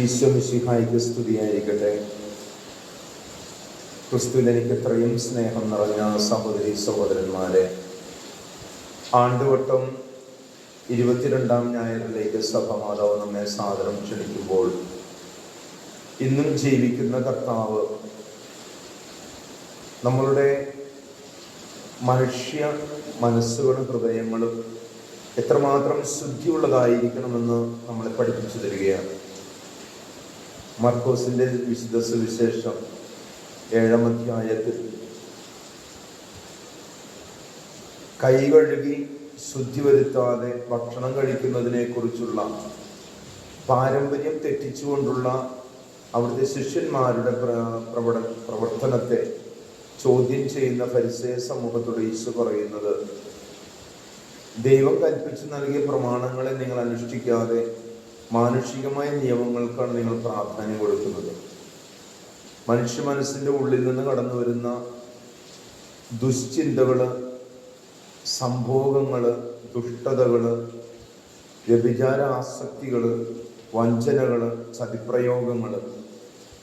ഈശോ മിശിഹായിക്ക് സ്തുതിയായിരിക്കട്ടെ. ക്രിസ്തുവിൽ എനിക്ക് ഇത്രയും സ്നേഹം നിറഞ്ഞ സഹോദരി സഹോദരന്മാരെ ആണ്ടുവട്ടം ഇരുപത്തിരണ്ടാം ഞായറിലേക്ക് സഭമാതാവ് നമ്മെ സാദരം ക്ഷണിക്കുമ്പോൾ ഇന്നും ജീവിക്കുന്ന കർത്താവ് നമ്മളുടെ മനുഷ്യ മനസ്സുകളും ഹൃദയങ്ങളും എത്രമാത്രം ശുദ്ധിയുള്ളതായിരിക്കണമെന്ന് നമ്മളെ പഠിപ്പിച്ചു തരികയാണ്. മർക്കോസിന്റെ വിശുദ്ധ സുവിശേഷം ഏഴാമധ്യായത്തിൽ കൈ കഴുകി ശുദ്ധി വരുത്താതെ ഭക്ഷണം കഴിക്കുന്നതിനെ കുറിച്ചുള്ള പാരമ്പര്യം തെറ്റിച്ചുകൊണ്ടുള്ള അവിടുത്തെ ശിഷ്യന്മാരുടെ പ്രവട പ്രവർത്തനത്തെ ചോദ്യം ചെയ്യുന്ന പരിസയ സമൂഹത്തോട് ഈശോ പറയുന്നത് ദൈവം കൽപ്പിച്ചു നൽകിയ പ്രമാണങ്ങളെ നിങ്ങൾ അനുഷ്ഠിക്കാതെ മാനുഷികമായ നിയമങ്ങൾക്കാണ് നിങ്ങൾ പ്രാധാന്യം കൊടുക്കുന്നത്. മനുഷ്യ മനസ്സിന്റെ ഉള്ളിൽ നിന്ന് കടന്നു വരുന്ന ദുശ്ചിന്തകൾ സംഭോഗങ്ങൾ ദുഷ്ടതകൾ വ്യഭിചാര ആസക്തികൾ വഞ്ചനകൾ സതിപ്രയോഗങ്ങൾ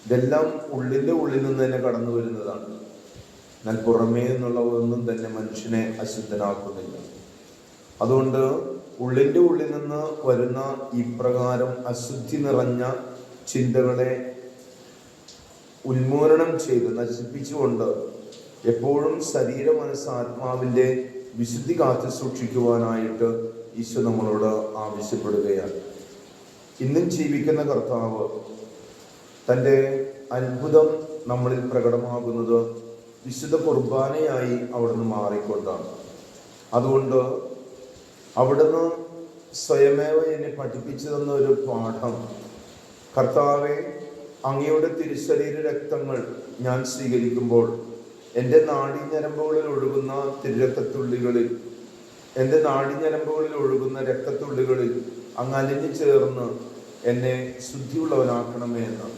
ഇതെല്ലാം ഉള്ളിന്റെ ഉള്ളിൽ നിന്ന് തന്നെ കടന്നു വരുന്നതാണ്. എന്നാൽ പുറമേ നിന്നുള്ള ഒന്നും തന്നെ മനുഷ്യനെ അശുദ്ധനാക്കുന്നില്ല. അതുകൊണ്ട് ഉള്ളിന്റെ ഉള്ളിൽ നിന്ന് വരുന്ന ഇപ്രകാരം അശുദ്ധി നിറഞ്ഞ ചിന്തകളെ ഉന്മൂലനം ചെയ്ത് നശിപ്പിച്ചുകൊണ്ട് എപ്പോഴും ശരീര മനസ്സ് ആത്മാവിന്റെ വിശുദ്ധി കാത്തു സൂക്ഷിക്കുവാനായിട്ട് ഈശോ നമ്മളോട് ആവശ്യപ്പെടുകയാണ്. ഇന്നും ജീവിക്കുന്ന കർത്താവ് തന്റെ അത്ഭുതം നമ്മളിൽ പ്രകടമാകുന്നത് വിശുദ്ധ കുർബാനയായി അവിടുന്ന് മാറിക്കൊണ്ടാണ്. അതുകൊണ്ട് അവിടുന്ന് സ്വയമേവ എന്നെ പഠിപ്പിച്ചു തന്ന ഒരു പാഠം. കർത്താവെ അങ്ങയുടെ തിരുശരീര രക്തങ്ങൾ ഞാൻ സ്വീകരിക്കുമ്പോൾ എന്റെ നാടിഞ്ഞരമ്പുകളിൽ ഒഴുകുന്ന തിരുരക്തത്തുള്ളികളിൽ എന്റെ നാടിഞ്ഞരമ്പുകളിൽ ഒഴുകുന്ന രക്തത്തുള്ളികളിൽ അങ്ങ് അലിഞ്ഞു ചേർന്ന് എന്നെ ശുദ്ധിയുള്ളവനാക്കണമേ എന്ന്.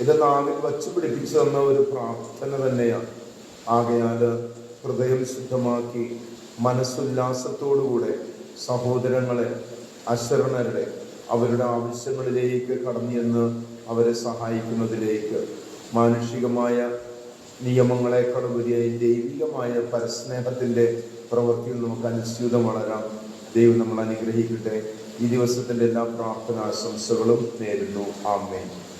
ഇത് നാവിൽ വച്ചു പിടിപ്പിച്ചു തന്ന ഒരു പ്രാർത്ഥന തന്നെയാണ്. ആകയാൽ ഹൃദയം ശുദ്ധമാക്കി മനസ്സുല്ലാസത്തോടുകൂടെ സഹോദരങ്ങളെ അശരണരുടെ അവരുടെ ആവശ്യങ്ങളിലേക്ക് കടന്നു അവരെ സഹായിക്കുന്നതിലേക്ക് മാനുഷികമായ നിയമങ്ങളെ കടമുരിയായി ദൈവികമായ പരസ്നേഹത്തിന്റെ പ്രവൃത്തിയിൽ നമുക്ക് അനുസ്യൂതം വളരാം. ദൈവം നമ്മൾ അനുഗ്രഹിക്കട്ടെ. ഈ ദിവസത്തിന്റെ എല്ലാ പ്രാർത്ഥനാശംസകളും നേരുന്നു. ആമേൻ.